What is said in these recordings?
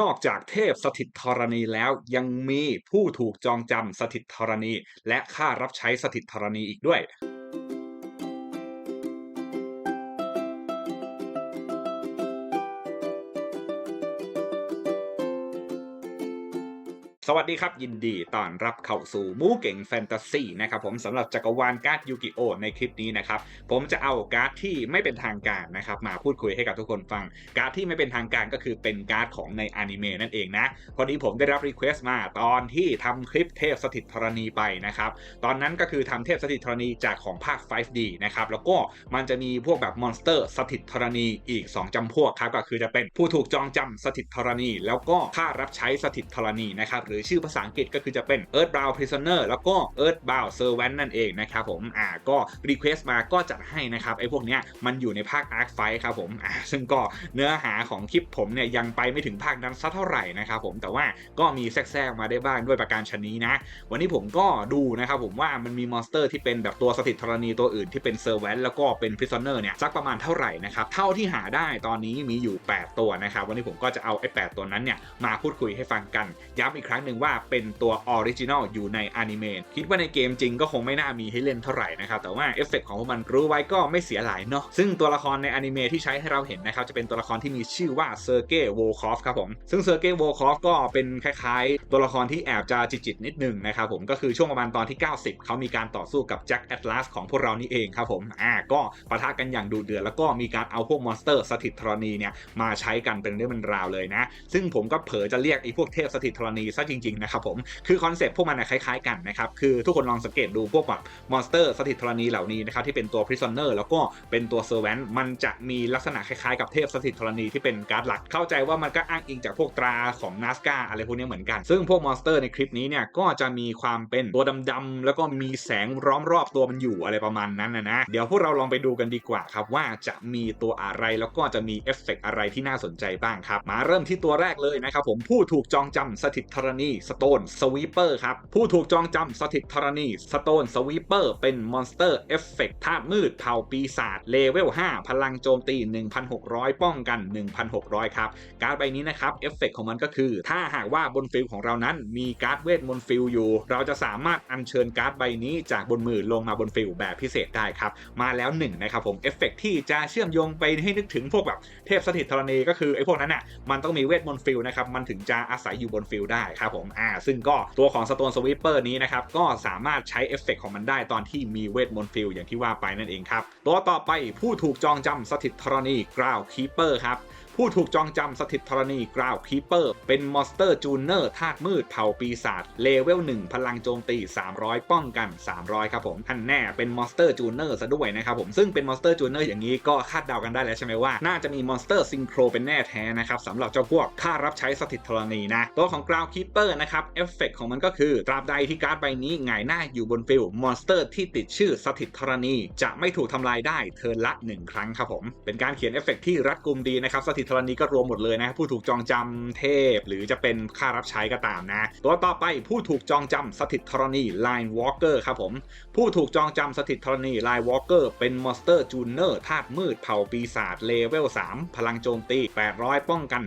นอกจากเทพสถิตธรณีแล้วยังมีผู้ถูกจองจำสถิตธรณี และค่ารับใช้สถิตธรณีอีกด้วย สวัสดีครับ ยินดีต้อนรับเข้าสู่มูเก่งแฟนตาซีนะครับผมสำหรับจักรวาลการ์ดยูกิโอในคลิปนี้นะครับ ผมจะเอาการ์ดที่ไม่เป็นทางการนะครับมาพูดคุยให้กับทุกคนฟัง การ์ดที่ไม่เป็นทางการก็คือเป็นการ์ดของในอนิเมะนั่นเองนะ พอดีผมได้รับรีเควสต์มาตอนที่ทำคลิปเทพสถิตธรณีไปนะครับ ตอนนั้นก็คือทำเทพสถิตธรณีจากของภาค 5D นะครับแล้วก็มันจะมีพวกแบบมอนสเตอร์สถิตธรณีอีก 2จำพวกครับก็คือจะเป็นผู้ถูกจองจำสถิตธรณี แล้วก็ค่ารับใช้สถิตธรณีนะครับหรือชื่อภาษาอังกฤษก็คือจะเป็น Earthbound Prisoner แล้วก็ Earthbound Servant นั่นเองนะครับผมอ่าก็รีเควสต์มาก็จัดให้นะครับไอ้พวกเนี้ยมันอยู่ในภาค Arc Fight ครับผมอ่าซึ่งก็เนื้อหาของคลิปผมเนี่ยยังไปไม่ถึงภาคนั้นสักเท่าไหร่นะครับผมแต่ว่าก็มีแทรกๆมาได้บ้างด้วยประการชนนี้นะ วันนี้ผมก็ดูนะครับผมว่ามันมีมอนสเตอร์ที่เป็นแบบตัวสถิตธรณีตัวอื่นที่เป็นเซอร์แวนแล้วก็เป็นพริซเนอร์เนี่ยสักประมาณเท่าไหร่นะครับเท่าที่หาได้ตอนนี้มีอยู่ 8 ตัวนะครับวันนี้ผมก็จะเอาไอ้8ตัวนั้นเนี่ยมาพูดคุยให้ฟังกันย้ำอีกครั้งหนึ่งว่าเป็นตัวออริจินอลอยู่ในอนิเมะคิดว่าในเกมจริงก็คงไม่น่ามีให้เล่นเท่าไหร่นะครับแต่ว่าเอฟเฟกต์ของพวกมันรู้ไว้ก็ไม่เสียหลายเนาะซึ่งตัวละครในอนิเมะที่ใช้ให้เราเห็นนะครับจะเป็นตัวละครที่มีชื่อว่าเซอร์เกย์โวคอฟครับผมซึ่งเซอร์เกย์โวคอฟก็เป็นคล้ายๆ ตัวละครที่แอบจะจิตๆนิดนึงนะครับผมก็คือช่วงประมาณตอนที่ 90 เขามีการต่อสู้กับแจ็คแอตลาสของพวกเรานี่เองครับผมอ่าก็ปะทะกันอย่างดูเดือดแล้วก็มีการเอาพวกมอนสเตอร์สถิตธรณีเนี่ยมาใช้กันเป็นเรื่องเป็นราวเลยนะ ซึ่งผมก็เผลอจะเรียกไอ้พวกเทพสถิตธรณีซะจจริงๆนะครับผมคือคอนเซปต์พวกมันนะคล้ายๆกันนะครับคือทุกคนลองสังเกตดูพวกแบบมอนสเตอร์สถิตธรณีเหล่านี้นะครับที่เป็นตัวพริซ o เนอร์แล้วก็เป็นตัวเซอร์แวนมันจะมีลักษณะคล้ายๆกับเทพสถิตธรณีที่เป็นการ์ดหลัก เข้าใจว่ามันก็อ้างอิงจากพวกตราของนาสกาอะไรพวกนี้เหมือนกัน ซึ่งพวกมอนสเตอร์ในคลิปนี้เนี่ยก็จะมีความเป็นตัวดำๆแล้วก็มีแสงล้อมรอบตัวมันอยู่อะไรประมาณนั้นนะนะเดี๋ยวพวกเราลองไปดูกันดีกว่าครับว่าจะมีตัวอะไรแล้วก็จะมีเอฟเฟกอะไรที่น่าสนใจบ้างครับมาเริ่มที่ตัวแรกเลยนะครับผมผู้ถูกจองจำสถิตธรณีสโตนสวีเปอร์ครับ ผู้ถูกจองจำสถิตธรณีสโตนสวีเปอร์เป็นมอนสเตอร์เอฟเฟกธาตุมืดเผ่าปีศาจเลเวล 5 พลังโจมตี 1,600 ป้องกัน 1,600 ครับ การ์ดใบนี้นะครับเอฟเฟกของมันก็คือ ถ้าหากว่าบนฟิลของเรานั้นมีการ์ดเวทมนต์ฟิลอยู่ เราจะสามารถอัญเชิญการ์ดใบนี้จากบนมือลงมาบนฟิลแบบพิเศษได้ครับ มาแล้ว1นะครับผมเอฟเฟกที่จะเชื่อมโยงไปให้นึกถึงพวกแบบเทพสถิตธรณีก็คือไอ้พวกนั้นน่ะมันต้องมีเวทมนต์ฟิลนะครับมันถึงจะอาศัยอยู่บนฟิลได้ครับผมอ่าซึ่งก็ตัวของสโตนสวิปเปอร์นี้นะครับก็สามารถใช้เอฟเฟกของมันได้ตอนที่มีเวทมนต์ฟิลอย่างที่ว่าไปนั่นเองครับตัวต่อไปผู้ถูกจองจำสถิตธรณีกราวคีเปอร์ครับ ผู้ถูกจองจำสถิตธรณีกราวคีเปอร์เป็นมอสเตอร์จูเนอร์ธาตุมืดเผ่าปีศาจเลเวล 1 พลังโจมตี 300 ป้องกัน 300 ครับผมท่านแน่เป็นมอสเตอร์จูเนอร์ซะด้วยนะครับผมซึ่งเป็นมอสเตอร์จูเนอร์อย่างนี้ก็คาดเดากันได้แล้วใช่ไหมว่า น่าจะมีมอนสเตอร์ซิงโครเป็นแน่แท้นะครับสำหรับเจ้าพวกค่ารับใช้สถิตธรณีนะตัวของกราวคีเปอร์นะครับเอฟเฟกของมันก็คือตราบใดที่การ์ดใบนี้หงายหน้าอยู่บนฟิลมอนสเตอร์ที่ติดชื่อสถิตธรณี จะไม่ถูกทำลายได้เทิร์นละ 1 ครั้งครับผมเป็นการเขียนเอฟเฟกที่รัดกุมดีนะครับสถิตธรณีก็รวมหมดเลยนะ ผู้ถูกจองจำเทพ หรือจะเป็นค่ารับใช้ก็ตามนะ ตัวต่อไปผู้ถูกจองจำสถิตธรณี Line Walker ครับผม ผู้ถูกจองจำสถิตธรณี Line Walker เป็นมอนสเตอร์จูเนอร์ธาตุมืดเผ่าปีศาจเลเวล 3 พลังโจมตี 800 ป้องกัน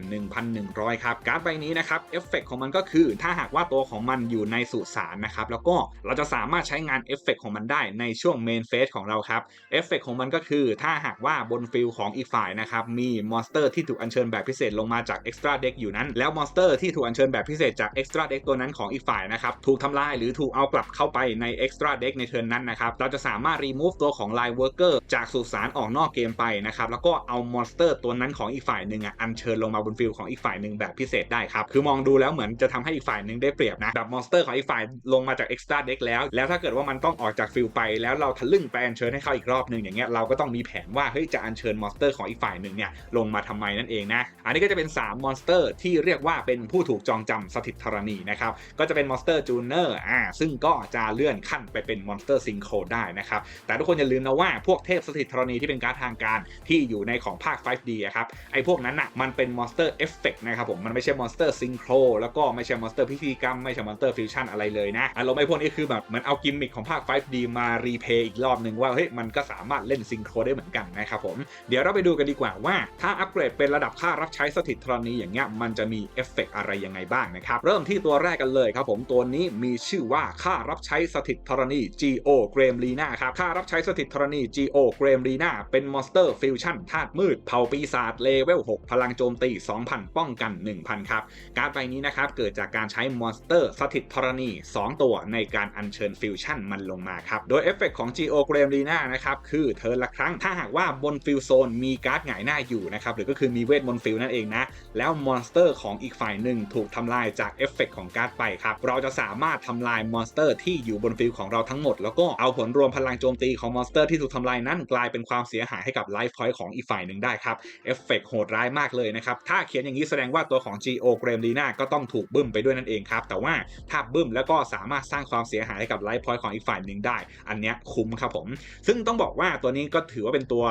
1,100 ครับ การ์ดใบนี้นะครับเอฟเฟกของมันก็คือ ถ้าหากว่าตัวของมันอยู่ในสุสานนะครับแล้วก็เราจะสามารถใช้งานเอฟเฟกของมันได้ในช่วงเมนเฟสของเราครับเอฟเฟกของมันก็คือถ้าหากว่าบนฟิลของอีกฝ่ายนะครับมีมอนสเตอร์ที่ถูกอัญเชิญแบบพิเศษลงมาจาก Extra Deck อยู่นั้น แล้วมอนสเตอร์ที่ถูกอัญเชิญแบบพิเศษจาก Extra Deck ตัวนั้นของอีกฝ่ายนะครับถูกทำลายหรือถูกเอากลับเข้าไปใน Extra Deck ในเทิร์นนั้นนะครับเราจะสามารถ remove ตัวของ Line Worker จากสุสานออกนอกเกมไปนะครับแล้วก็เอามอนสเตอร์ตัวนั้นของอีกฝ่ายหนึ่งอะอัญเชิญลงมาบนฟิลของอีกฝ่ายหนึ่งแบบพิเศษได้ครับคือมองดูแล้วเหมือนจะทำให้อีกฝ่ายหนึ่งได้เปรียบนะแบบมอนสเตอร์ของอีกฝ่ายลงมาจาก Extra Deck แล้วแล้วถ้าเกิดว่ามันต้องออกจากฟิลไป แล้วเราทะลึ่งไปอัญเชิญให้เขาอีกรอบหนึ่งอย่างเงี้ยเราก็ต้องมีแผนว่าเฮ้ยจะอัญเชิญมอนสเตอร์ของอีกฝ่ายหนึ่งเนี่ยลงมาทำไมนั่นเองนะ อันนี้ก็จะเป็น 3 มอนสเตอร์ที่เรียกว่าเป็นผู้ถูกจองจำสถิตธรณีนะครับ ก็จะเป็นมอนสเตอร์จูเนอร์อ่าซึ่งก็จะเลื่อนขั้นไปเป็นมอนสเตอร์ซิงโครได้นะครับ แต่ทุกคนอย่าลืมนะว่าพวกเทพสถิตธรณีที่เป็นการดทางการที่อยู่ในของภาค 5D อะครับ ไอ้พวกนั้นน่ะมันเป็นมอนสเตอร์เอฟเฟกนะครับผม มันไม่ใช่มอนสเตอร์ซิงโครแล้วก็ไม่ใช่มอนสเตอร์พิธีกรรม ไม่ใช่มอนสเตอร์ฟิวชั่นอะไรเลยนะอารมณ์ไอ้พวกนี้คือแบบเหมือนเอากิมมิคของภาค 5D มารีเพย์อีกรอบหนึ่งว่าเฮ้ยมันก็สามารถเล่นซิงโครได้เหมือนกันนะครับผมเดี๋ยวเราไปดูกันดีกว่าว่าถ้าอัปเกรดเป็นระดับค่ารับใช้สถิตธรณีอย่างเงี้ยมันจะมีเอฟเฟกอะไรยังไงบ้างนะครับ เริ่มที่ตัวแรกกันเลยครับผมตัวนี้มีชื่อว่าค่ารับใช้สถิตธรณี Geo g r e m l i n a ครับค่ารับใช้สถิตธรณี Geo g r e m l i n a เป็นมอนสเตอร์ฟิวชั่นธาตุมืดเผ่าปีศาจเลเวล 6 พลังโจมตี 2,000 ป้องกัน 1,000 ครับ การ์ดใบนี้นะครับเกิดจากการใช้มอนสเตอร์สถิตธรณี 2 ตัวในการอัญเชิญฟิวชั่นมันลงมาครับ โดยเอฟเฟกของ Geo g r e m l i n a นะครับคือเทิร์นละครั้งถ้าหากว่าบนฟิลโซนมีการ์ดหงายหน้าอยู่นะครับหรือก็คือมีเวทมนต์ฟิลนั่นเองนะ แล้วมอนสเตอร์ของอีกฝ่ายหนึ่งถูกทำลายจากเอฟเฟกของการ์ดไปครับ เราจะสามารถทำลายมอนสเตอร์ที่อยู่บนฟิลของเราทั้งหมด แล้วก็เอาผลรวมพลังโจมตีของมอนสเตอร์ที่ถูกทำลายนั้นกลายเป็นความเสียหายให้กับไลฟ์พอยต์ของอีกฝ่ายหนึ่งได้ครับเอฟเฟกโหดร้ายมากเลยนะครับ ถ้าเขียนอย่างนี้แสดงว่าตัวของ Geo g r e m l i n a ก็ต้องถูกบึ้มไปด้วยนั่นเองครับ แต่ว่าถ้าบึ้มแล้วก็สามารถสร้างความเสียหายให้กับไลฟ์พอยต์ของอีกฝ่ายหนึ่งได้ อันเนี้ยคุ้มครับผม ซึ่งต้องบอกว่าตัวนี้ก็ถือว่าเป็นตัว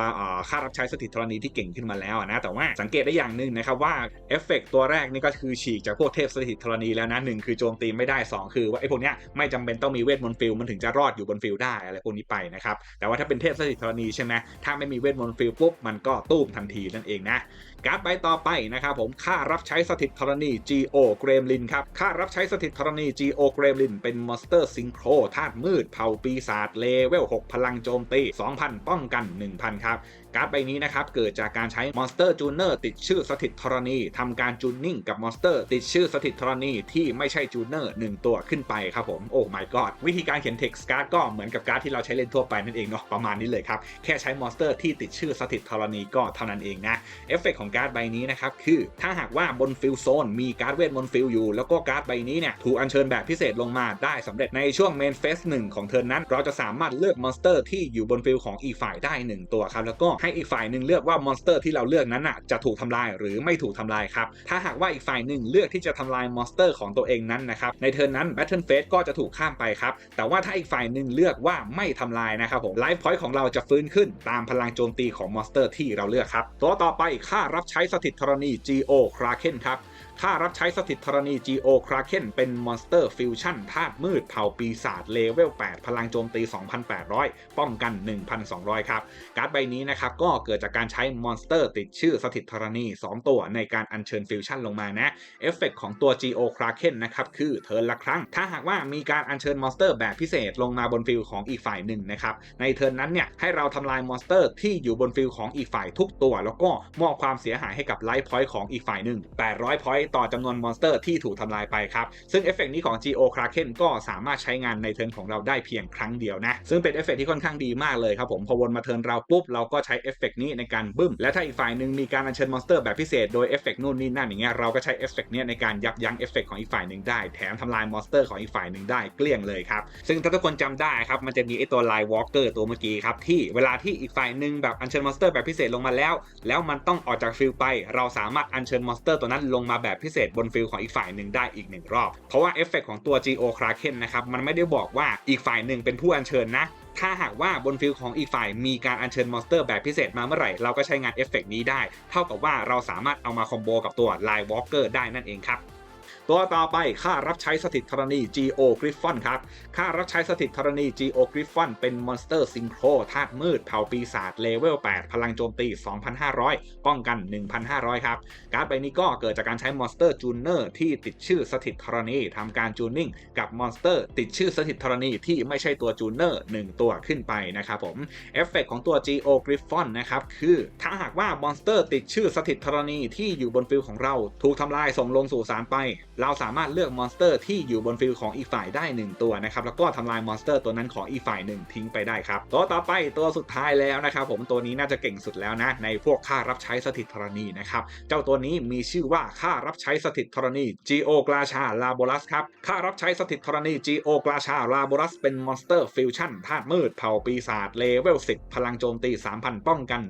ค่ารับใช้สถิตธรณีที่เก่งขึ้นมาแล้วนะ แต่ว่าสังเกตได้อย่างหนึ่งนะครับว่าเอฟเฟกตัวแรกนี่ก็คือฉีกจากพวกเทพสถิตธรณีแล้วนะหนึ่งคือโจมตีไม่ได้ 2 คือว่าไอ้พวกเนี้ยไม่จำเป็นต้องมีเวทมนต์ฟิลมันถึงจะรอดอยู่บนฟิลได้อะไรพวกนี้ไปนะครับแต่ว่าถ้าเป็นเทพสถิตธรณีใช่ไหมถ้าไม่มีเวทมนต์ฟิลปุ๊บมันก็ตู้มทันทีนั่นเองนะการ์ดใบต่อไปนะครับผมค่ารับใช้สถิตธรณี Geo Gremlin ครับค่ารับใช้สถิตธรณี Geo Gremlin เป็นมอนสเตอร์ซิงโครธาตุมืดเผ่าปีศาจเลเวล6พลังโจมตี 2,000 ป้องกัน 1,000 ครับ การ์ดใบนี้นะครับเกิดจากการใช้มอนสเตอร์จูเนอร์ติดชื่อสถิตธรณีทำการจูนนิ่งกับมอนสเตอร์ติดชื่อสถิตธรณีที่ไม่ใช่จูเนอร์หนึ่งตัวขึ้นไปครับผมโอ้ my god วิธีการเขียน text การ์ดก็เหมือนกับการ์ดที่เราใช้เล่นทั่วไปนั่นเองเนาะประมาณนี้เลยครับแค่ใช้มอนสเตอร์ที่ติดชื่อสถิตธรณีก็เท่านั้นเองนะเอฟเฟกของการ์ดใบนี้นะครับคือถ้าหากว่าบนฟิลโซนมีการ์ดเวทมนต์ฟิลอยู่ แล้วก็การ์ดใบนี้เนี่ยถูกอัญเชิญแบบพิเศษลงมาได้สำเร็จในช่วงเมนเฟสหนึ่งของเทิร์นนั้น เราจะสามารถเลือกมอนสเตอร์ที่อยู่บนฟิลของอีกฝ่ายได้หนึ่งตัวครับแล้วก็ให้อีกฝ่ายหนึ่งเลือกว่ามอนสเตอร์ที่เราเลือกนั้นอะจะถูกทำลายหรือไม่ถูกทำลายครับ ถ้าหากว่าอีกฝ่ายหนึ่งเลือกที่จะทำลายมอนสเตอร์ของตัวเองนั้นนะครับ ในเทิร์นนั้นแบทเทิลเฟสก็จะถูกข้ามไปครับ แต่ว่าถ้าอีกฝ่ายหนึ่งเลือกว่าไม่ทำลายนะครับผมไลฟ์พอยต์ของเราจะฟื้นขึ้นตามพลังโจมตีของมอนสเตอร์ที่เราเลือกครับ ตัวต่อไปค่ารับใช้สถิตธรณี Geo Kraken ครับ ค่ารับใช้สถิตธรณี Geo Kraken เป็นมอนสเตอร์ฟิวชั่นธาตุมืดเผ่าปีศาจเลเวล 8 พลังโจมตี 2,800 ป้องกัน 1,200 ครับ การ์ดใบนี้นะครับก็เกิดจากการใช้มอนสเตอร์ติดชื่อสถิตธรณี 2 ตัวในการอัญเชิญฟิวชั่นลงมานะเอฟเฟกของตัว Geo Kraken นะครับคือเทิร์นละครั้ง ถ้าหากว่ามีการอัญเชิญมอนสเตอร์แบบพิเศษลงมาบนฟิลของอีกฝ่ายหนึ่งนะครับในเทิร์นนั้นเนี่ยให้เราทำลายมอนสเตอร์ที่อยู่บนฟิลของอีกฝ่ายทุกตัว แล้วก็มอบความเสียหายให้กับไลฟ์พอยต์ของอีกฝ่ายหนึ่ง800พอยต์ต่อจำนวนมอนสเตอร์ที่ถูกทำลายไปครับ ซึ่งเอฟเฟกนี้ของ Geo Kraken ก็สามารถใช้งานในเทิร์นของเราได้เพียงครั้งเดียวนะ ซึ่งเป็นเอฟเฟกที่ค่อนข้างดีมากเลยครับผมพอวนมาเทิร์นเราปุ๊บเราก็ใช้เอฟเฟกนี้ในการบึ้ม และถ้าอีกฝ่ายหนึ่งมีการอัญเชิญมอนสเตอร์แบบพิเศษโดยเอฟเฟกนู่นนี่นั่นอย่างเงี้ยเราก็ใช้เอฟเฟกนี้ในการยับยั้งเอฟเฟกของอีกฝ่ายหนึ่งได้แถมทำลายมอนสเตอร์ของอีกฝ่ายหนึ่งได้เกลี้ยงเลยครับซึ่งถ้าทุกคนจำได้ครับมันจะมีไอตัวไลน์วอล์กเกอร์ตัวเมื่อกี้ครับที่เวลาที่อีกฝ่ายหนึ่งแบบอัญเชิญมอนสเตอร์แบบพิเศษลงมาแล้ว แล้วมันต้องออกจากฟิลไป เราสามารถอัญเชิญมอนสเตอร์ตัวนั้นลงมาแบบพิเศษบนฟิลของอีกฝ่ายหนึ่งได้อีกหนึ่งรอบ เพราะว่าเอฟเฟกของตัว Geo Kraken นะครับมันไม่ได้บอกว่าอีกฝ่ายหนึ่งเป็นผู้อัญเชิญนะถ้าหากว่าบนฟิลของอีกฝ่ายมีการอัญเชิญมอนสเตอร์แบบพิเศษมาเมื่อไหร่ เราก็ใช้งานเอฟเฟกนี้ได้ เท่ากับว่าเราสามารถเอามาคอมโบกับตัวไลน์วอล์กเกอร์ได้นั่นเองครับ ตัวต่อไปค่ารับใช้สถิตธรณี Geo Griffon ครับค่ารับใช้สถิตธรณี Geo Griffon เป็นมอนสเตอร์ซิงโครธาตุมืดเผ่าปีศาจเลเวล 8 พลังโจมตี 2,500 ป้องกัน 1,500 ครับ การ์ดใบนี้ก็เกิดจากการใช้มอนสเตอร์จูเนอร์ที่ติดชื่อสถิตธรณีทำการจูนนิ่งกับมอนสเตอร์ติดชื่อสถิตธรณีที่ไม่ใช่ตัวจูเนอร์ 1 ตัวขึ้นไปนะครับผมเอฟเฟกของตัว Geo Griffon นะครับคือถ้าหากว่ามอนสเตอร์ติดชื่อสถิตธรณีที่อยู่บนฟิลของเรา ถูกทำลายส่งลงสู่สารไปเราสามารถเลือกมอนสเตอร์ที่อยู่บนฟิลของอีกฝ่ายได้ 1 ตัวนะครับแล้วก็ทำลายมอนสเตอร์ตัวนั้นของอีกฝ่ายหนึ่งทิ้งไปได้ครับตัวต่อไปตัวสุดท้ายแล้วนะครับผมตัวนี้น่าจะเก่งสุดแล้วนะในพวกค่ารับใช้สถิตธรณีนะครับเจ้าตัวนี้มีชื่อว่าค่ารับใช้สถิตธรณี Geo g l a c h a Laboras ครับค่ารับใช้สถิตธรณี Geo g l a c h a Laboras เป็นมอนสเตอร์ฟิวชั่นธาตุมืดเผ่าปีศาจเลเวล10 พลังโจมตี 3,000 ป้องกัน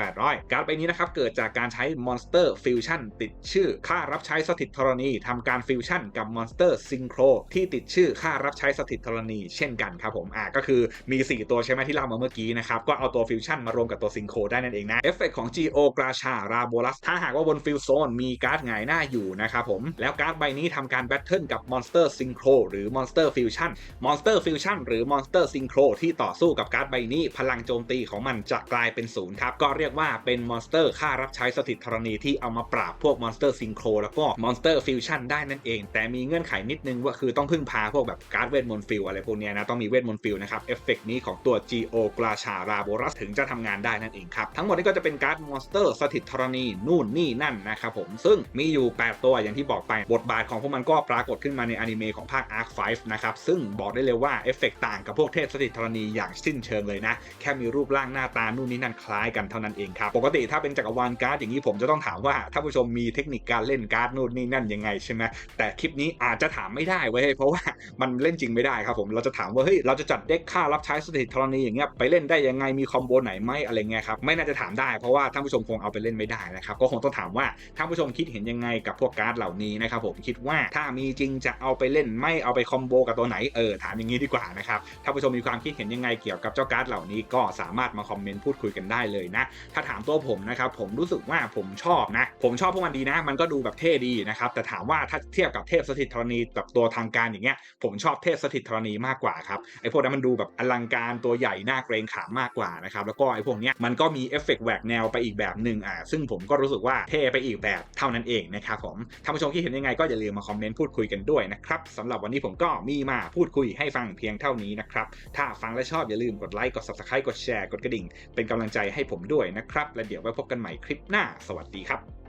1,800 การ์ดใบนี้นะครับเกิดจากการใช้มอนสเตอร์ฟิวชั่นติดชื่อค่ารับใช้สถิตธรณีทำการฟิวชั่นกับมอนสเตอร์ซิงโครที่ติดชื่อค่ารับใช้สถิตธรณีเช่นกันครับผมอ่าก็คือมี 4 ตัวใช่ไหมที่เล่ามาเมื่อกี้นะครับ ก็เอาตัวฟิวชั่นมารวมกับตัวซิงโครได้นั่นเองนะเอฟเฟกของ Geo กราชาราโบลัสถ้าหากว่าบนฟิลโซนมีการ์ดหงายหน้าอยู่นะครับผมแล้วการ์ดใบนี้ทำการแบทเทิลกับมอนสเตอร์ซิงโครหรือมอนสเตอร์ฟิวชั่นมอนสเตอร์ฟิวชั่นหรือมอนสเตอร์ซิงโครที่ต่อสู้กับการ์ดใบนี้ พลังโจมตีของมันจะกลายเป็นศูนย์ครับก็เรียกว่าเป็นมอนสเตอร์ค่ารับใช้สถิตธรณีที่เอามาปราบพวกมอนสเตอร์ซิงโครแล้วก็มอนสเตอร์ฟิวชั่นได้นั่นเอง แต่มีเงื่อนไขนิดนึงว่าคือต้องพึ่งพาพวกแบบการ์ดเวทมนต์ฟิลอะไรพวกเนี้ยนะต้องมีเวทมนต์ฟิลนะครับเอฟเฟกนี้ของตัว Geo กราชาราโบรัสถึงจะทำงานได้นั่นเองครับทั้งหมดนี้ก็จะเป็นการ์ดมอนสเตอร์สถิตธรณีนู่นนี่นั่นนะครับผมซึ่งมีอยู่ 8 ตัวอย่างที่บอกไปบทบาทของพวกมันก็ปรากฏขึ้นมาในอนิเมะของภาค Arc 5นะครับซึ่งบอกได้เลยว่าเอฟเฟกต่างกับพวกเทพสถิตธรณีอย่างสิ้นเชิงเลยนะแค่มีรูปร่างหน้าตานู่นนี่นั่นคล้ายกันเท่านั้นเองครับปกติถ้าเป็นจักรวาลการ์ดอย่างนี้ผมจะต้องถามว่าถ้าผู้ชมมีเทคนิคการเล่นการ์ดนู่นนี่นั่นยังไงใช่ไหมแต่คลิปนี้อาจจะถามไม่ได้เว้ยเพราะว่ามันเล่นจริงไม่ได้ครับผมเราจะถามว่าเฮ้ยเราจะจัดเด็กค่ารับใช้สถิตธรณีอย่างเงี้ยไปเล่นได้ยังไงมีคอมโบไหนไหมอะไรเงี้ยครับไม่น่าจะถามได้เพราะว่าท่านผู้ชมคงเอาไปเล่นไม่ได้นะครับก็คงต้องถามว่าท่านผู้ชมคิดเห็นยังไงกับพวกการ์ดเหล่านี้นะครับผมคิดว่าถ้ามีจริงจะเอาไปเล่นไม่เอาไปคอมโบกับตัวไหนเออถามอย่างนี้ดีกว่านะครับถ้านผู้ชมมีความคิดเห็นยังไงเกี่ยวกับเจ้าการ์ดเหล่านี้ก็สามารถมาคอมเมนต์พูดคุยกันได้เลยนะ ถ้าถามตัวผมนะครับผมรู้สึกว่าผมชอบนะ ผมชอบพวกมันดีนะ มันก็ดูแบบเท่ดีนะครับแต่ถามว่าถ้าเทียบกับเทพสถิตธรณีแบบตัวทางการอย่างเงี้ยผมชอบเทพสถิตธรณีมากกว่าครับไอ้พวกนั้นมันดูแบบอลังการตัวใหญ่หน่าเกรงขามมากกว่านะครับแล้วก็ไอ้พวกเนี้ยมันก็มีเอฟเฟกต์แหวกแนวไปอีกแบบหนึ่งอ่าซึ่งผมก็รู้สึกว่าเท่ไปอีกแบบเท่านั้นเองนะครับผมท่านผู้ชมคิดเห็นยังไงก็อย่าลืมมาคอมเมนต์พูดคุยกันด้วยนะครับสำหรับวันนี้ผมก็มีมาพูดคุยให้ฟังเพียงเท่านี้นะครับถ้าฟังและชอบอย่าลืมกดไลค์กด subscribe กดแชร์กดกระดิ่ง เป็นกำลังใจให้ผมด้วยนะครับ และเดี๋ยวไว้พบกันใหม่คลิปหน้า สวัสดีครับ